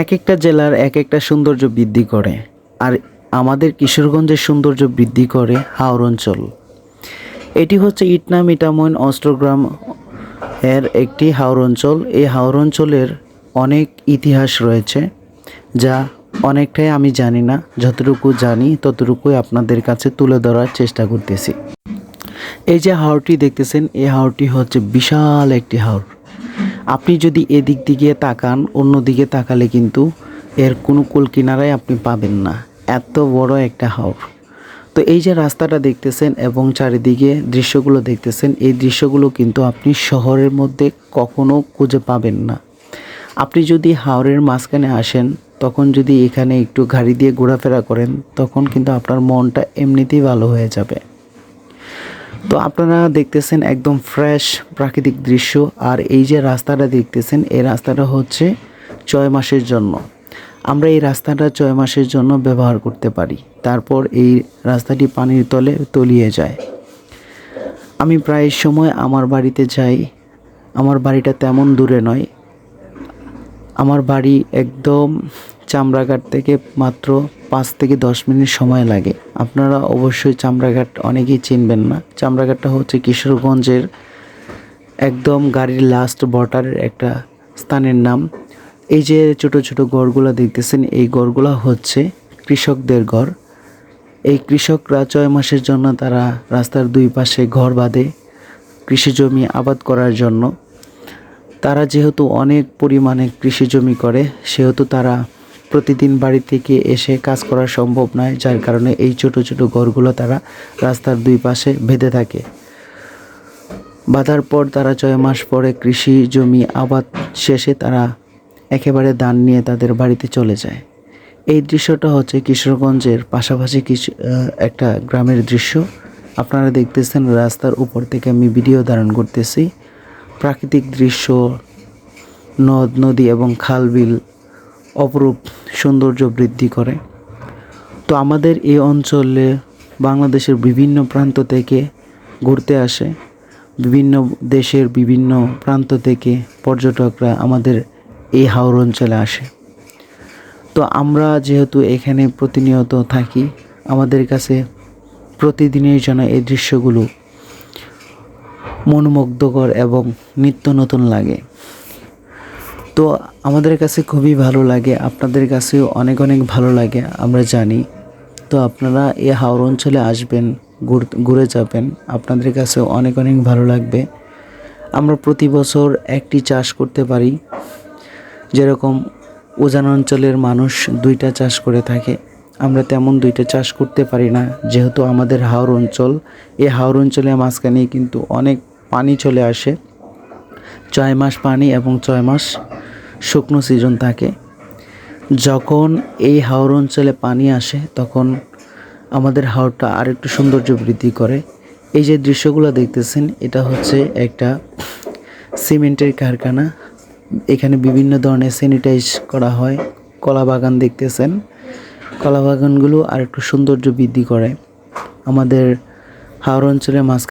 এক একটা জেলার এক একটা সৌন্দর্য বৃদ্ধি করে। আর আমাদের কিশোরগঞ্জের সৌন্দর্য বৃদ্ধি করে হাওর অঞ্চল। এটি হচ্ছে ইটনা মিটামইন অস্ট্রগ্রাম এর একটি হাওর অঞ্চল। এই হাওর অঞ্চলের অনেক ইতিহাস রয়েছে, যা অনেকটাই আমি জানি না। যতটুকু জানি, ততটুকুই আপনাদের কাছে তুলে ধরার চেষ্টা করতেছি। এই যে হাওরটি দেখতেছেন, এই হাওরটি হচ্ছে বিশাল একটি হাওর। আপনি যদি এদিক দিকে তাকান, অন্য দিকে তাকালে কিন্তু এর কোনো কুল কিনারায় আপনি পাবেন না। এত বড় একটা হাওর। তো এই যে রাস্তাটা দেখতেছেন এবং চারিদিকে দৃশ্যগুলো দেখতেছেন, এই দৃশ্যগুলো কিন্তু আপনি শহরের মধ্যে কখনো খুঁজে পাবেন না। আপনি যদি হাওরের মাঝখানে আসেন, তখন যদি এখানে একটু গাড়ি দিয়ে ঘোরাফেরা করেন, তখন কিন্তু আপনার মনটা এমনিতেই ভালো হয়ে যাবে। তো আপনারা দেখতেছেন একদম ফ্রেশ প্রাকৃতিক দৃশ্য, আর এই যে রাস্তাটা দেখতেছেন, এই রাস্তাটা হচ্ছে ছয় মাসের জন্য। আমরা এই রাস্তাটা ছয় মাসের জন্য ব্যবহার করতে পারি। তারপর এই রাস্তাটি পানির তলে তলিয়ে যায়। আমি প্রায় সময় আমার বাড়িতে যাই। আমার বাড়িটা তেমন দূরে নয়। আমার বাড়ি একদম চামড়াঘাট থেকে মাত্র পাঁচ থেকে দশ মিনিট সময় লাগে। আপনারা অবশ্যই চামড়াঘাট অনেকেই চিনবেন না। চামড়াঘাটটা হচ্ছে কিশোরগঞ্জের একদম গাড়ির লাস্ট বর্ডারের একটা স্থানের নাম। এই যে ছোট ছোট ঘরগুলো দেখতেছেন, এই ঘরগুলো হচ্ছে কৃষকদের ঘর। এই কৃষকরা ছয় মাসের জন্য তারা রাস্তার দুই পাশে ঘর বাঁধে কৃষি জমি আবাদ করার জন্য। তারা যেহেতু অনেক পরিমাণে কৃষি জমি করে, সেহেতু তারা প্রতিদিন বাড়ি থেকে এসে কাজ করা সম্ভব নয়, যার কারণে এই ছোট ছোট ঘরগুলো তারা রাস্তার দুই পাশে বেঁধে থাকে। বাঁধার পর তারা ছয় মাস পরে কৃষি জমি আবাদ শেষে তারা একেবারে দান নিয়ে তাদের বাড়িতে চলে যায়। এই দৃশ্যটা হচ্ছে কিশোরগঞ্জের পাশাপাশি কিছু একটা গ্রামের দৃশ্য। আপনারা দেখতেছেন রাস্তার উপর থেকে আমি ভিডিও ধারণ করতেছি। প্রাকৃতিক দৃশ্য, নদ, নদী এবং খাল বিল অপরূপ। সৌন্দর্য বৃদ্ধি করে। তো আমাদের এই অঞ্চলে বাংলাদেশের বিভিন্ন প্রান্ত থেকে ঘুরতে আসে। বিভিন্ন দেশের বিভিন্ন প্রান্ত থেকে পর্যটকরা আমাদের এই হাওর অঞ্চলে আসে। তো আমরা যেহেতু এখানে প্রতিনিয়ত থাকি, আমাদের কাছে প্রতিদিনের জন্য এই দৃশ্যগুলো মনোমুগ্ধকর এবং নিত্য নতুন লাগে। তো আমাদের কাছে খুবই ভালো লাগে, আপনাদের কাছেও অনেক অনেক ভালো লাগে, আমরা জানি। তো আপনারা এই হাওর অঞ্চলে আসবেন, ঘুর- যাবেন, আপনাদের কাছেও অনেক অনেক ভালো লাগবে। আমরা প্রতি বছর একটি চাষ করতে পারি, যেরকম উজান অঞ্চলের মানুষ দুইটা চাষ করে থাকে, আমরা তেমন দুইটা চাষ করতে পারি না, যেহেতু আমাদের হাওর অঞ্চল এই হাওর অঞ্চলের মাঝখানে কিন্তু অনেক পানি চলে আসে, ছয় মাস পানি এবং ছয় মাস শুকনো সিজন থাকে। যখন এই হাওর অঞ্চলে পানি আসে, তখন আমাদের হাওরটা আরেকটু সৌন্দর্য বৃদ্ধি করে। এই যে দৃশ্যগুলো দেখতেছেন, এটা হচ্ছে একটা সিমেন্টের কারখানা। এখানে বিভিন্ন ধরনের স্যানিটাইজ করা হয়, কলা বাগান দেখতেছেন। কলা বাগানগুলো আরেকটু সৌন্দর্য বৃদ্ধি করে। আমাদের হাওর অঞ্চলের মাঝখানে